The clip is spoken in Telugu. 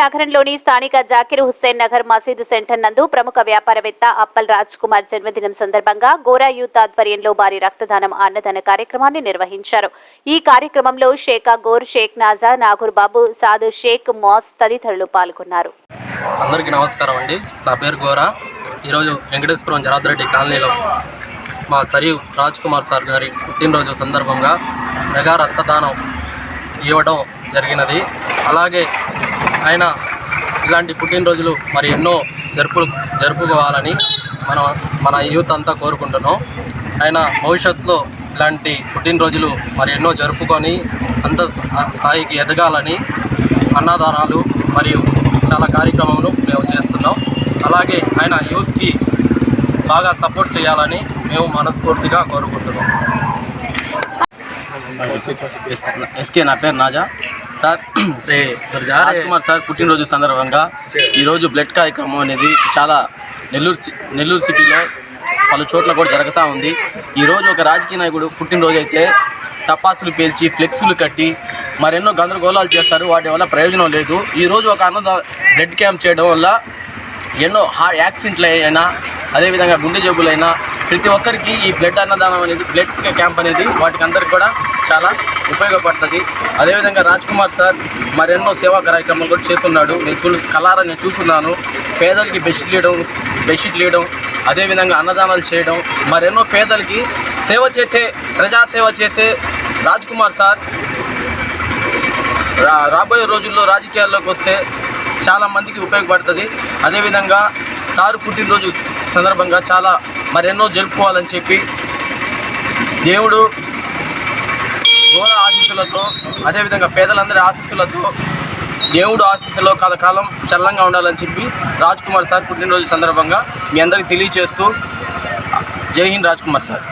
నగరంలోని స్థానిక జాకిర్ హుస్సేన్ నగర్ మసీదు సెంటర్ నందు ప్రముఖ వ్యాపారవేత్త అప్పల్ రాజ్ కుమార్ జన్మదినం సందర్భంగా గోరా యూత్ ఆధ్వర్యంలో భారీ రక్తదానం అన్నదాన కార్యక్రమాన్ని నిర్వహించారు. ఈ కార్యక్రమంలో షేక్ గోర్ షేక్ నాజా నాగూర్ బాబు సాదు షేక్ మాస్ తదితరులు పాల్గొన్నారు. అందరికీ నమస్కారం అండి. నా పేరు గోరా. ఈరోజు వెంకటేశ్వరం జనార్దన్ రెడ్డి కాలనీలో మా సరీవ్ రాజ్ కుమార్ సార్ గారి పుట్టినరోజు సందర్భంగా మెగా రక్తదానం ఇవ్వడం జరిగినది. అలాగే ఆయన ఇలాంటి పుట్టినరోజులు మరి ఎన్నో జరుపు జరుపుకోవాలని మనం మన యూత్ అంతా కోరుకుంటున్నాం. ఆయన భవిష్యత్తులో ఇలాంటి పుట్టినరోజులు మరి ఎన్నో జరుపుకొని అంత స్థాయికి ఎదగాలని అన్నదానాలు మరియు చాలా కార్యక్రమాలు మేము చేస్తున్నాం. అలాగే ఆయన యూత్కి బాగా సపోర్ట్ చేయాలని మేము మనస్ఫూర్తిగా కోరుకుంటున్నాం. ఎస్కే నా పేరు నాజా. సార్ రాజ్. కుమార్ సార్ పుట్టినరోజు సందర్భంగా ఈరోజు బ్లడ్ కార్యక్రమం అనేది చాలా నెల్లూరు నెల్లూరు సిటీలో పలు చోట్ల కూడా జరుగుతూ ఉంది. ఈరోజు ఒక రాజకీయ నాయకుడు పుట్టినరోజు అయితే టపాసులు పేల్చి ఫ్లెక్సులు కట్టి మరెన్నో గందరగోళాలు చేస్తారు. వాటి వల్ల ప్రయోజనం లేదు. ఈరోజు ఒక అన్నద బ్లడ్ క్యాంప్ చేయడం వల్ల ఎన్నో హా యాక్సిడెంట్లు అయినా అదేవిధంగా గుండె జబ్బులైనా ప్రతి ఒక్కరికి ఈ బ్లడ్ అన్నదానం అనేది బ్లడ్ క్యాంప్ అనేది వాటికి అందరికి కూడా చాలా ఉపయోగపడుతుంది. అదేవిధంగా రాజ్ కుమార్ సార్ మరెన్నో సేవా కార్యక్రమాలు కూడా చేస్తున్నాడు. నేను చూ కలారా నేను చూస్తున్నాను. పేదలకి బెడ్షీట్ ఇవ్వడం బెడ్షీట్ ఇవ్వడం అదేవిధంగా అన్నదానాలు చేయడం మరెన్నో పేదలకి సేవ చేసే ప్రజాసేవ చేసే రాజ్ కుమార్ సార్ రా రాబోయే రోజుల్లో రాజకీయాల్లోకి వస్తే చాలా మందికి ఉపయోగపడుతుంది. అదేవిధంగా సారు పుట్టినరోజు సందర్భంగా చాలా మరెన్నో జరుపుకోవాలని చెప్పి దేవుడు ఆశీస్సులతో అదేవిధంగా పేదలందరి ఆశీస్సులతో దేవుడు ఆశీస్సులో కథకాలం చల్లంగా ఉండాలని చెప్పి రాజ్ కుమార్ సార్ పుట్టినరోజు సందర్భంగా మీ అందరికీ తెలియచేస్తూ జై హింద్ రాజ్ కుమార్ సార్.